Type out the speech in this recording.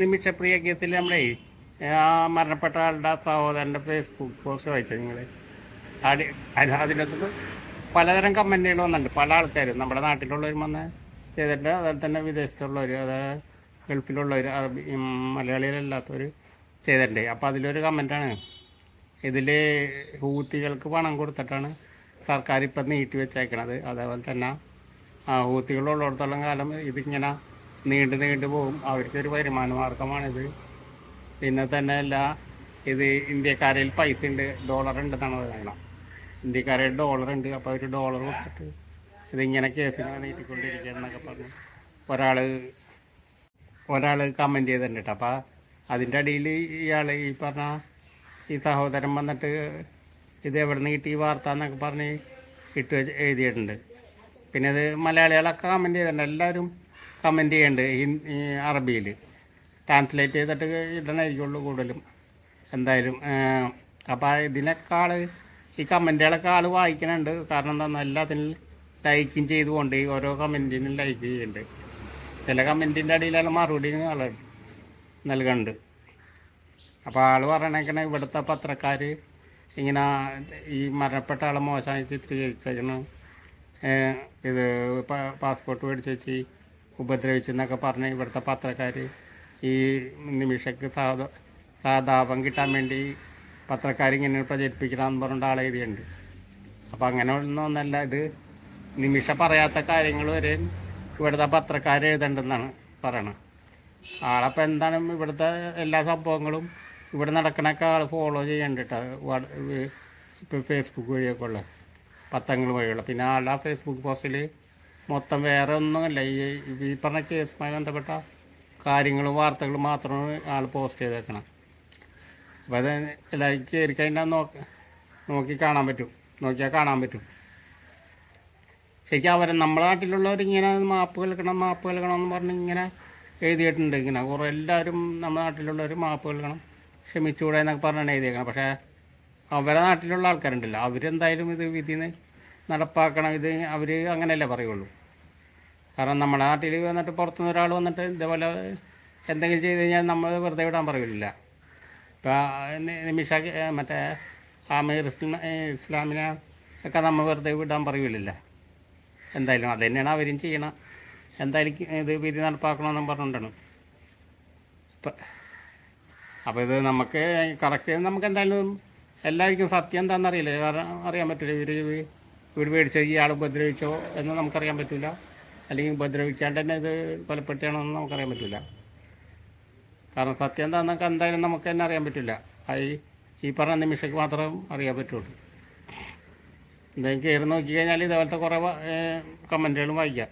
നിമിഷപ്രിയ കേസിൽ നമ്മളെ ആ മരണപ്പെട്ട ആളുടെ സഹോദരന്റെ ഫേസ്ബുക്ക് പോസ്റ്റ് വായിച്ചത് നിങ്ങൾ അതിനകത്ത് പലതരം കമന്റുകൾ വന്നിട്ടുണ്ട്. പല ആൾക്കാരും. നമ്മുടെ നാട്ടിലുള്ളവരും വന്ന് ചെയ്തിട്ടുണ്ട്. അതുപോലെ തന്നെ വിദേശത്തുള്ളവർ അത് ഗൾഫിലുള്ളവർ മലയാളികളല്ലാത്തവർ ചെയ്തിട്ടുണ്ട്. അപ്പോൾ അതിലൊരു കമന്റാണ്. ഇതിൽ ഹൂത്തികൾക്ക് പണം കൊടുത്തിട്ടാണ് സർക്കാർ ഇപ്പം നീട്ടി വെച്ചേക്കണത്. അതേപോലെ തന്നെ ഹൂത്തികളുള്ളിടത്തോളം കാലം ഇതിങ്ങനെ നീണ്ടു നീണ്ടു പോകും. അവിടുത്തെ അവർക്കൊരു വരുമാന മാർഗമാണിത്. പിന്നെ തന്നെ അല്ല ഇത് ഇന്ത്യക്കാരിൽ പൈസ ഉണ്ട് ഡോളർ ഉണ്ടെന്നാണ് പറയുന്നത് ഇന്ത്യക്കാരിൽ ഡോളർ ഉണ്ട് അപ്പോൾ അവർ ഡോളർ കൊടുത്തിട്ട് ഇതിങ്ങനെ കേസിങ്ങനെ നീട്ടിക്കൊണ്ടിരിക്കുകയെന്നൊക്കെ പറഞ്ഞു. ഒരാൾ ഒരാൾ കമന്റ് ചെയ്തിട്ടുണ്ട് അപ്പോൾ അതിന്റെ അടിയിൽ ഇയാൾ ഈ പറഞ്ഞ ഈ സഹോദരൻ വന്നിട്ട് ഇത് എവിടെ നിന്ന് കിട്ടി വാർത്ത എന്നൊക്കെ പറഞ്ഞ് ഇട്ട് എഴുതിയിട്ടുണ്ട്. പിന്നെ ഇത് മലയാളികളൊക്കെ കമന്റ് ചെയ്തിട്ടുണ്ട്. എല്ലാവരും കമന്റ് ചെയ്യേണ്ടത് അറബിയിൽ ട്രാൻസ്ലേറ്റ് ചെയ്തിട്ട് ഇടണമായിരിക്കുള്ളൂ കൂടുതലും. എന്തായാലും അപ്പോൾ ഇതിനേക്കാൾ ഈ കമന്റുകളൊക്കെ ആൾ വായിക്കണുണ്ട്. കാരണം എന്താണെന്ന് എല്ലാത്തിനും ലൈക്കും ചെയ്തുകൊണ്ട് ഓരോ കമന്റിനും ലൈക്ക് ചെയ്യുന്നുണ്ട് ചില കമന്റിന്റെ അടിയിലാണ് മറുപടി ആൾ നൽകുന്നുണ്ട് അപ്പോൾ ആൾ പറയണേക്കണ ഇവിടുത്തെ പത്രക്കാർ ഇങ്ങനെ ഈ മരണപ്പെട്ട ആളെ മോശമായി ചിത്രീകരിച്ചേക്കണം. ഇത് പാസ്പോർട്ട് മേടിച്ച് വെച്ച് ഉപദ്രവിച്ചെന്നൊക്കെ പറഞ്ഞ് ഇവിടുത്തെ പത്രക്കാർ ഈ നിമിഷക്ക് സാധ സാധാപം കിട്ടാൻ വേണ്ടി പത്രക്കാരിങ്ങനെ പ്രചരിപ്പിക്കണമെന്ന് പറഞ്ഞിട്ട് ആളെ എഴുതിയുണ്ട് അപ്പോൾ അങ്ങനെ ഒന്നൊന്നല്ല ഇത് നിമിഷ പറയാത്ത കാര്യങ്ങൾ വരെ ഇവിടുത്തെ പത്രക്കാർ എഴുതണ്ടെന്നാണ് പറയണത് ആളപ്പോൾ എന്താണ് ഇവിടുത്തെ എല്ലാ സംഭവങ്ങളും ഇവിടെ നടക്കണൊക്കെ ആൾ ഫോളോ ചെയ്യണ്ടിട്ട് ഇപ്പോൾ ഫേസ്ബുക്ക് വഴിയൊക്കെ ഉള്ള പത്രങ്ങൾ വഴിയുള്ള. പിന്നെ ആളുടെ ഫേസ്ബുക്ക് പോസ്റ്റിൽ മൊത്തം വേറെ ഒന്നുമല്ല. ഈ ഈ പറഞ്ഞ കേസുമായി ബന്ധപ്പെട്ട കാര്യങ്ങളും വാർത്തകളും മാത്രമാണ് ആൾ പോസ്റ്റ് ചെയ്തേക്കണം. അപ്പോൾ അത് എല്ലാവരും കയറി കഴിഞ്ഞാൽ നോക്കി നോക്കി കാണാൻ പറ്റും. നോക്കിയാൽ കാണാൻ പറ്റും. ശരിക്കും അവർ നമ്മുടെ നാട്ടിലുള്ളവർ ഇങ്ങനെ മാപ്പ് കേൾക്കണം മാപ്പ് കേൾക്കണം എന്ന് പറഞ്ഞ് ഇങ്ങനെ എഴുതിയിട്ടുണ്ട്. ഇങ്ങനെ കുറേ എല്ലാവരും നമ്മുടെ നാട്ടിലുള്ളവർ മാപ്പ് കേൾക്കണം ക്ഷമിച്ചുകൂടെ എന്നൊക്കെ പറഞ്ഞാണ് എഴുതിയേക്കണം. പക്ഷേ അവരെ നാട്ടിലുള്ള ആൾക്കാരുണ്ടല്ലോ. അവരെന്തായാലും ഇത് വിധിന്ന് നടപ്പാക്കണം. ഇത് അവർ അങ്ങനെയല്ലേ പറയുള്ളൂ. കാരണം നമ്മുടെ നാട്ടിൽ വന്നിട്ട് പുറത്തുനിന്ന് ഒരാൾ വന്നിട്ട് ഇതേപോലെ എന്തെങ്കിലും ചെയ്ത് കഴിഞ്ഞാൽ നമ്മൾ വെറുതെ വിടാൻ പറയില്ല ഇപ്പം നിമിഷ മറ്റേ ആമീർ ഇസ്ലാ ഇസ്ലാമിനെ ഒക്കെ നമ്മൾ വെറുതെ വിടാൻ പറയില്ല എന്തായാലും അത് തന്നെയാണ് അവരും ചെയ്യണം. എന്തായാലും ഇത് വിധി നടപ്പാക്കണമെന്നും പറഞ്ഞിട്ടാണ് ഇപ്പം അപ്പോൾ ഇത് നമുക്ക് കറക്റ്റ് നമുക്ക് എന്തായാലും എല്ലാവർക്കും സത്യം എന്താണെന്ന് അറിയില്ല. കാരണം അറിയാൻ പറ്റില്ല ഇവർ വീട് മേടിച്ചോ ഇയാൾ ഉപദ്രവിച്ചോ എന്ന് നമുക്കറിയാൻ പറ്റില്ല അല്ലെങ്കിൽ ഉപദ്രവിക്കാണ്ട് തന്നെ ഇത് കൊലപ്പെടുത്തിയാണോ എന്ന് നമുക്കറിയാൻ പറ്റില്ല കാരണം സത്യം എന്താണെന്നൊക്കെ എന്തായാലും നമുക്ക് തന്നെ അറിയാൻ പറ്റില്ല ഈ- ഈ പറഞ്ഞ നിമിഷക്ക് മാത്രം അറിയാൻ പറ്റുള്ളൂ. എന്തായാലും കയറി നോക്കി കഴിഞ്ഞാൽ ഇതേപോലത്തെ കുറേ കമന്റുകളും വായിക്കാം.